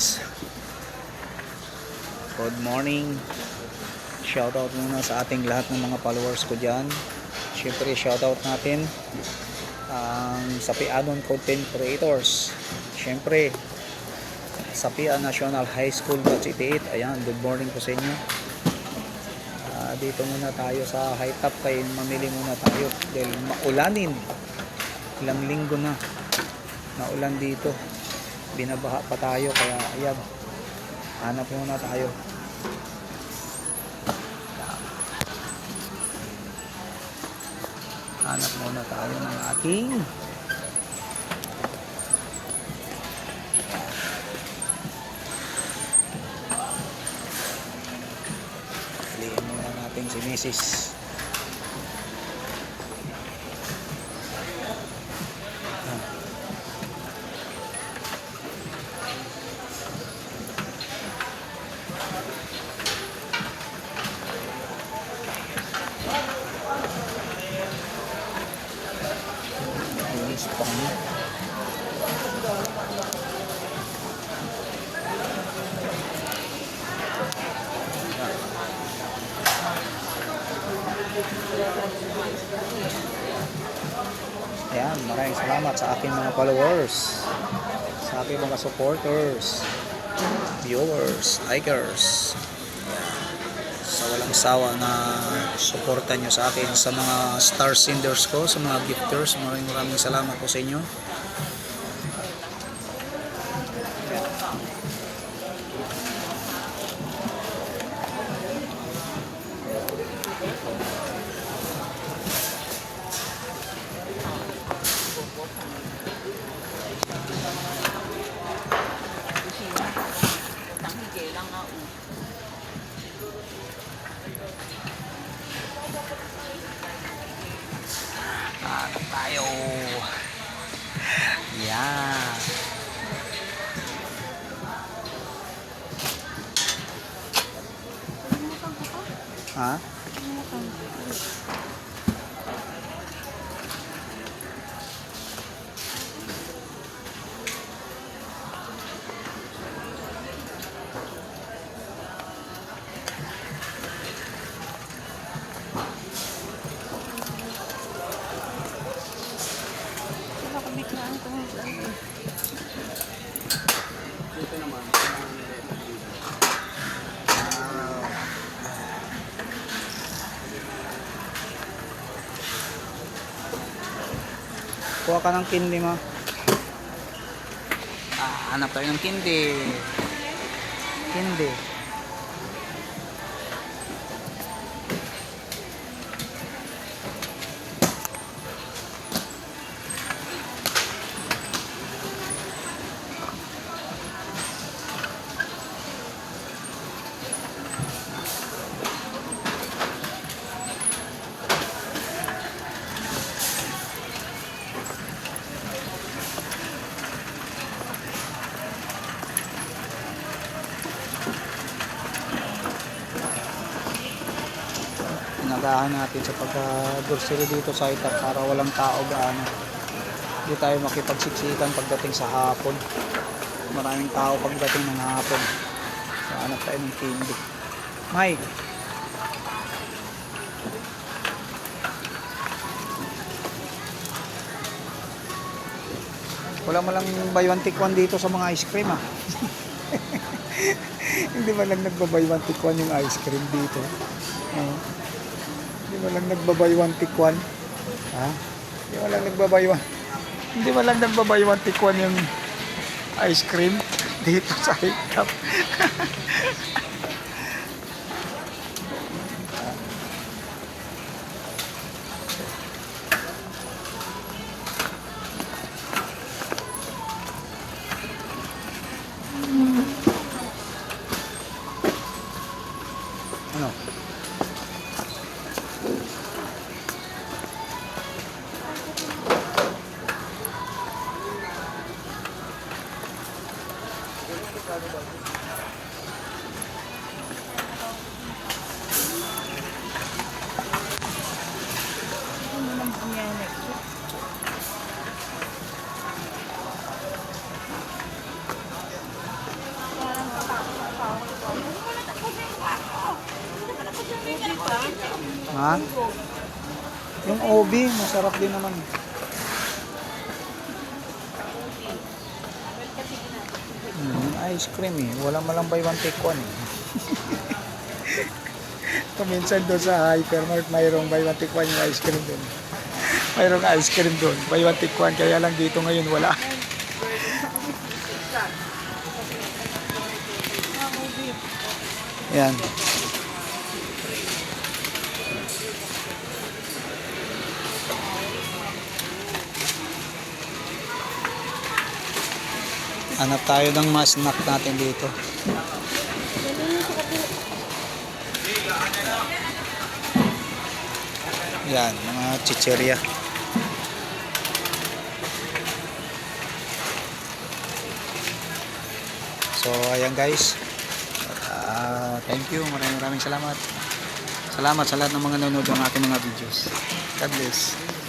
guys. Good morning. Shoutout muna sa ating lahat ng mga followers ko dyan. Siyempre shoutout natin ang Sapianon Content Creators. Siyempre Sapia National High School Batch 88 Ayan, good morning po sa inyo. Ah, Dito muna tayo sa high top kaya mamili muna tayo dahil maulanin ilang linggo na naulan dito binabaha pa tayo kaya ayan hanap muna tayo hanap muna tayo ng ating Aliin muna natin si Mrs. Kami. Ayan, maraming salamat sa aking mga followers, sa aking mga supporters, viewers, likers. Ayan. Sa walang sawa na suporta nyo sa akin sa mga star senders ko, sa mga gifters. Maraming maraming salamat po sa inyo. Hanap tayo. Yeah. Ha? Kuha ka ng kindi mo. Ah, hanap tayo ng kindi. Kindi. Pinagahan natin sa pagka-grocery dito sa Itag para walang tao gaano. Hindi tayo makipagsiksikan pagdating sa hapon. Maraming tao pagdating ng hapon. So, hanap tayo ng candy. Mike, wala mo lang buy one take one dito sa mga ice cream ah. Hindi ba lang nagbabay one take one yung ice cream dito? Hindi mo lang nagbabay one take one? Ha? Hindi mo lang nagbabay one? Hindi mo lang nagbabay one take one yung ice cream dito sa hikap. Ha? Yung OB, masarap din naman. Ice cream eh. Wala malang buy one take one eh. Kuminsan doon sa hypermart, mayroong buy one take one yung ice cream doon. Mayroong ice cream doon. Buy one take one. Kaya lang dito ngayon wala. Yan. Hanap tayo ng mas snack natin dito. Yan, mga chicheria. So, ayan guys. Ah, thank you. Maraming maraming salamat. Salamat sa lahat ng mga nanonood ng ating mga videos. God bless.